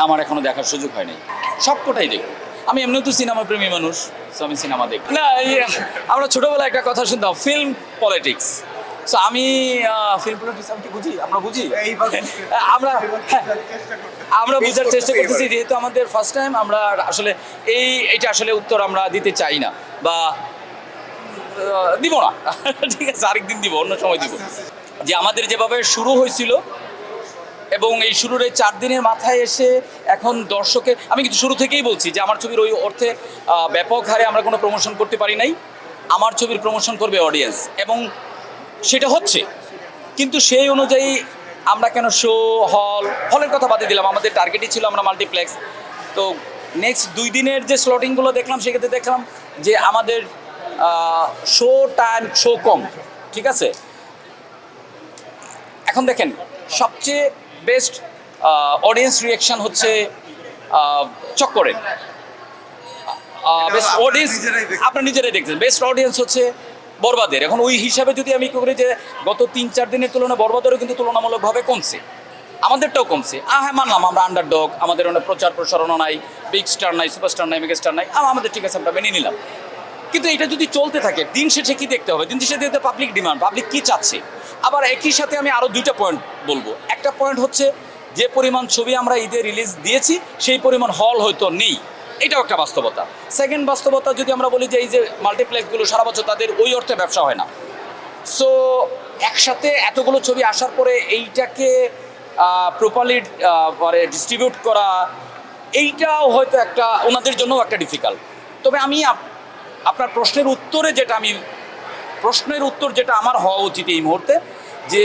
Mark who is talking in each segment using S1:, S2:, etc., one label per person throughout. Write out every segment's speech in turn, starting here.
S1: আমার এখনও দেখার সুযোগ হয় নাই। সবকটাই দেখব। আমি এমনিও তো সিনেমা প্রেমী মানুষ so আমি সিনেমা দেখি না আমরা ছোটবেলায় একটা কথা শুনতাম ফিল্ম পলিটিক্স সো আমি ফিল্ম পলিটিক্স আমি কি বুঝি? আমরা বুঝি? আমরা হ্যাঁ, আমরা বোঝার চেষ্টা করতেছি যেহেতু আমাদের ফার্স্ট টাইম আমরা আসলে এই এটা আসলে উত্তর আমরা দিতে চাই না বা দিব না। ঠিক আছে আরেকদিন দিব অন্য সময় দিব। যে আমাদের যেভাবে শুরু হয়েছিল এবং এই শুরুর এই চার দিনের মাথায় এসে এখন দর্শকের, আমি কিন্তু শুরু থেকেই বলছি যে আমার ছবির ওই অর্থে ব্যাপক হারে আমরা কোনো প্রমোশন করতে পারি নাই। আমার ছবির প্রমোশন করবে অডিয়েন্স এবং সেটা হচ্ছে, কিন্তু সেই অনুযায়ী আমরা কেন শো হল হলের কথা বাদে দিলাম, আমাদের টার্গেটই ছিল আমরা মাল্টিপ্লেক্স তো নেক্সট দুই দিনের যে স্লটিংগুলো দেখলাম, সেক্ষেত্রে দেখলাম যে আমাদের শো টাইম শো কম, ঠিক আছে? এখন দেখেন, সবচেয়ে বেস্ট অডিয়েন্স রিয়াকশন হচ্ছে চক্করের বেস্ট অডিয়েন্স। আপনার নিজেরাই দেখছেন। বেস্ট অডিয়েন্স হচ্ছে বরবাদের। এখন ওই হিসাবে যদি আমি করি যে গত তিন চার দিনের তুলনায় বরবাদেরও কিন্তু তুলনামূলকভাবে কমছে। আমাদেরটাও কমছে। আহ হ্যাঁ মানলাম আমরা আন্ডারডগ আমাদের অনেক প্রচার প্রসারণা নাই বিগ স্টার নাই সুপারস্টার নাই মেগা স্টার নাই। আমাদের ঠিক আছে আমরা মেনে নিলাম। কিন্তু এটা যদি চলতে থাকে, দিন শেষে কি দেখতে হবে? দিন শেষে দেখতে পাবলিক ডিমান্ড পাবলিক কি চাচ্ছে? আবার একই সাথে আমি আরও দুইটা পয়েন্ট বলব। একটা পয়েন্ট হচ্ছে যে পরিমাণ ছবি আমরা ঈদে রিলিজ দিয়েছি, সেই পরিমাণ হল হয়তো নেই। এটাও একটা বাস্তবতা। সেকেন্ড বাস্তবতা যদি আমরা বলি যে এই যে মাল্টিপ্লেক্সগুলো সারা বছর তাদের ওই অর্থে ব্যবসা হয় না। সো একসাথে এতগুলো ছবি আসার পরে এইটাকে প্রপারলি পরে ডিস্ট্রিবিউট করা, এইটাও হয়তো একটা, ওনাদের জন্যও একটা ডিফিকাল্ট তবে আমি আপনার প্রশ্নের উত্তরে যেটা আমি প্রশ্নের উত্তর যেটা আমার হওয়া উচিত এই মুহূর্তে যে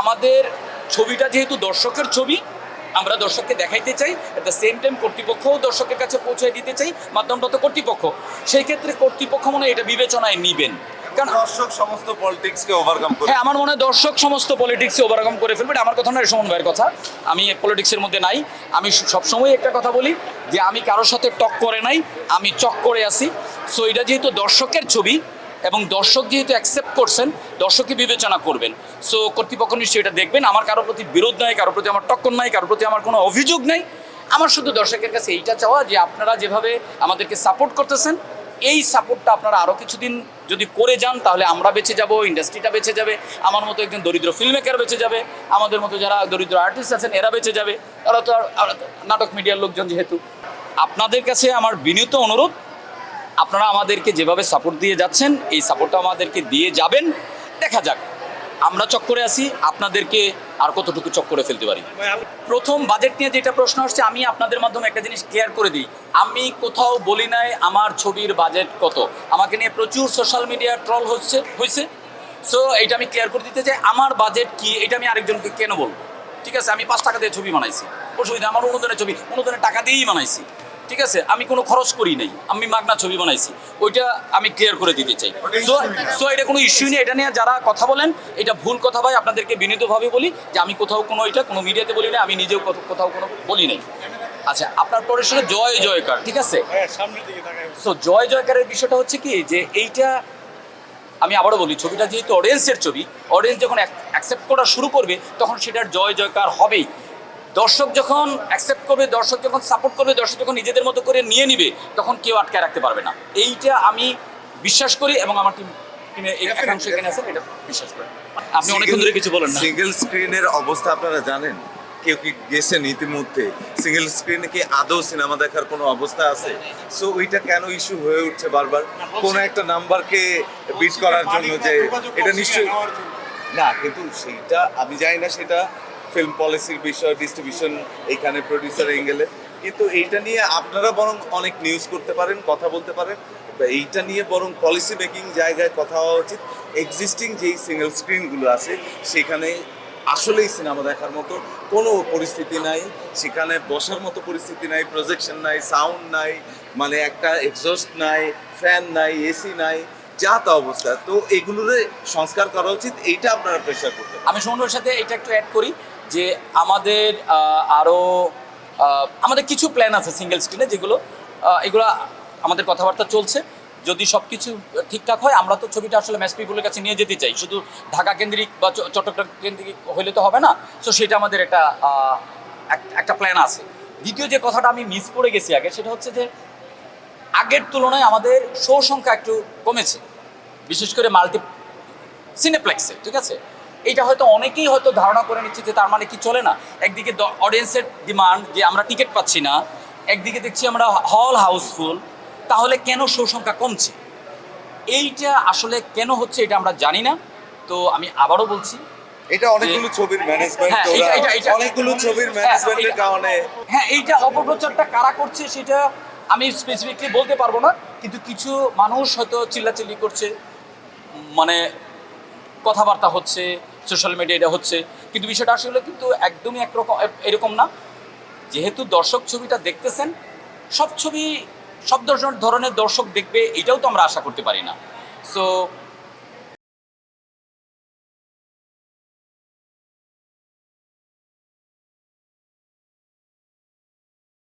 S1: আমাদের ছবিটা যেহেতু দর্শকের ছবি আমরা দর্শককে দেখাইতে চাই এট দ্য সেম টাইম কর্তৃপক্ষও দর্শকের কাছে পৌঁছে দিতে চাই মাধ্যমটা তো কর্তৃপক্ষ। সেই ক্ষেত্রে কর্তৃপক্ষ মনে হয় এটা বিবেচনায় নিবেন। কারণ
S2: দর্শক সমস্ত পলিটিক্সকে ওভারকাম করে
S1: হ্যাঁ আমার মনে হয় দর্শক সমস্ত ওভারকাম করে ফেলবে। আমার কথা নয় সুমন ভাইয়ের কথা। আমি পলিটিক্সের মধ্যে নাই। আমি সবসময় একটা কথা বলি যে আমি কারোর সাথে টক করে নাই আমি চক করে আসি সো এটা যেহেতু দর্শকের ছবি এবং দর্শক যেহেতু অ্যাকসেপ্ট করছেন, দর্শকই বিবেচনা করবেন। সো কর্তৃপক্ষ নিশ্চয়ই এটা দেখবেন। আমার কারোর প্রতি বিরোধ নাই কারোর প্রতি আমার টক্কর নাই কারোর প্রতি আমার কোনো অভিযোগ নাই। আমার শুধু দর্শকের কাছে এইটা চাওয়া যে আপনারা যেভাবে আমাদেরকে সাপোর্ট করতেছেন, এই সাপোর্টটা আপনারা আরও কিছুদিন যদি করে যান, তাহলে আমরা বেঁচে যাব ইন্ডাস্ট্রিটা বেঁচে যাবে, আমার মতো একজন দরিদ্র ফিল্ম মেকার বেঁচে যাবে, আমাদের মতো যারা দরিদ্র আর্টিস্ট আছেন, এরা বেঁচে যাবে। তারা তো নাটক মিডিয়ার লোকজন যেহেতু। আপনাদের কাছে আমার বিনীত অনুরোধ আপনারা আমাদেরকে যেভাবে সাপোর্ট দিয়ে যাচ্ছেন, এই সাপোর্টটা আমাদেরকে দিয়ে যাবেন। দেখা যাক, আমরা চক্করে আছি, আপনাদেরকে আর কতটুকু চক্করে ফেলতে পারি। প্রথম বাজেট নিয়ে যেটা প্রশ্ন আসছে, আমি আপনাদের মাধ্যমে একটা জিনিস ক্লিয়ার করে দিই। আমি কোথাও বলি নাই, আমার ছবির বাজেট কত? আমাকে নিয়ে প্রচুর সোশ্যাল মিডিয়া ট্রল হচ্ছে হয়েছে সো এটা আমি ক্লিয়ার করে দিতে চাই, আমার বাজেট কি? এটা আমি আরেকজনকে কেন বলব? ঠিক আছে, আমি পাঁচ টাকা দিয়ে ছবি বানাইছি। অসুবিধা, আমার অনুদানের ছবি, অনুদানের টাকা দিয়েই বানাইছি। ঠিক আছে? আমি কোনো খরচ করি নাই। আমি মাগনা ছবি বানাইছি। ওইটা আমি ক্লিয়ার করে দিতে চাই। সো সো এটা কোনো ইস্যু নেই। এটা নিয়ে যারা কথা বলেন এটা ভুল কথা ভাই। আপনাদেরকে বিনীতভাবে বলি যে আমি কোথাও কোনো এটা কোনো মিডিয়াতে বলি না আমি নিজেও কোথাও- কোনো বলি নাই। আচ্ছা আপনার পরিসরে জয় জয়কার ঠিক আছে? সো জয় জয়কারের বিষয়টা হচ্ছে কি যে এইটা আমি আবারও বলি ছবিটা যেহেতু অডিয়েন্সের ছবি অডিয়েন্স যখন অ্যাকসেপ্ট করা শুরু করবে তখন সেটার জয় জয়কার হবেই। দর্শক যখন অ্যাকসেপ্ট করবে দর্শক যখন সাপোর্ট করবে দর্শক যখন নিজেদের মতো করে নিয়ে নিবে তখন কেউ আটকায় রাখতে পারবে না। এইটা আমি বিশ্বাস করি এবং আমার টিম একাংশ এখানে আছেন এটা বিশ্বাস করি। আপনি অনেকক্ষণ ধরে কিছু বলেন না।
S2: সিঙ্গেল স্ক্রিনের অবস্থা আপনারা জানেন? কেউ কি গেছেন ইতিমধ্যে? সিঙ্গেল স্ক্রিনে কি আদৌ সিনেমা দেখার কোনো অবস্থা আছে? সো ওইটা কেন ইস্যু হয়ে উঠছে বারবার? কোন একটা নাম্বারকে বিট করার জন্য যে এটা নিশ্চয়ই না কিন্তু সেইটা আমি জানি না সেটা ফিল্ম পলিসির বিষয় ডিস্ট্রিবিউশন এখানে প্রডিউসার এঙ্গেলে কিন্তু এইটা নিয়ে আপনারা বরং অনেক নিউজ করতে পারেন, কথা বলতে পারেন। এইটা নিয়ে বরং পলিসি মেকিং জায়গায় কথা হওয়া উচিত। এক্সিস্টিং যেই সিঙ্গেল স্ক্রিনগুলো আছে, সেখানে আসলেই সিনেমা দেখার মতো কোনো পরিস্থিতি নাই। সেখানে বসার মতো পরিস্থিতি নাই প্রজেকশন নাই সাউন্ড নাই মানে একটা এক্সস্ট নাই ফ্যান নাই এসি নাই, যা তা অবস্থা। তো এগুলোর সংস্কার করা উচিত, এইটা আপনারা প্রেশার করতে
S1: আমি সৌন্দর্যের সাথে এটা একটু অ্যাড করি। যে আমাদের আরও আমাদের কিছু প্ল্যান আছে সিঙ্গেল স্ক্রিনে যেগুলো এগুলো আমাদের কথাবার্তা চলছে। যদি সব কিছু ঠিকঠাক হয়, আমরা তো ছবিটা আসলে ম্যাচ পিপুলের কাছে নিয়ে যেতে চাই। শুধু ঢাকা কেন্দ্রিক বা চট্টগ্রাম কেন্দ্রিক হইলে তো হবে না। সো সেটা আমাদের একটা একটা প্ল্যান আছে। দ্বিতীয় যে কথাটা আমি মিস করে গেছি আগে, সেটা হচ্ছে যে, আগের তুলনায় আমাদের শো সংখ্যা একটু কমেছে। বিশেষ করে মাল্টি সিনেপ্লেক্সে ঠিক আছে? এটা হয়তো অনেকেই হয়তো ধারণা করে নিচ্ছে যে তার মানে কি চলে না। একদিকে অডিয়েন্সের ডিমান্ড যে আমরা টিকিট পাচ্ছি না একদিকে দেখছি আমরা হল হাউসফুল তাহলে কেন শো সংখ্যা কমছে? এইটা আসলে কেন হচ্ছে এটা আমরা জানি না। তো আমি আবারও বলছি
S2: এটা অনেকগুলো ছবির ম্যানেজমেন্ট
S1: হ্যাঁ,
S2: অনেকগুলো ছবির ম্যানেজমেন্টের কারণে
S1: হ্যাঁ এইটা অপপ্রচারটা কারা করছে সেটা আমি স্পেসিফিকলি বলতে পারব না কিন্তু কিছু মানুষ হয়তো চিল্লাচিল্লি করছে মানে কথাবার্তা হচ্ছে সোশ্যাল মিডিয়া এটা হচ্ছে। কিন্তু বিষয়টা আসলে কিন্তু একদমই একরকম, এরকম না। যেহেতু দর্শক ছবিটা দেখতেছেন, সব ছবি, সব ধরনের- দর্শক দেখবে, এটাও তো আমরা আশা করতে পারি না। সো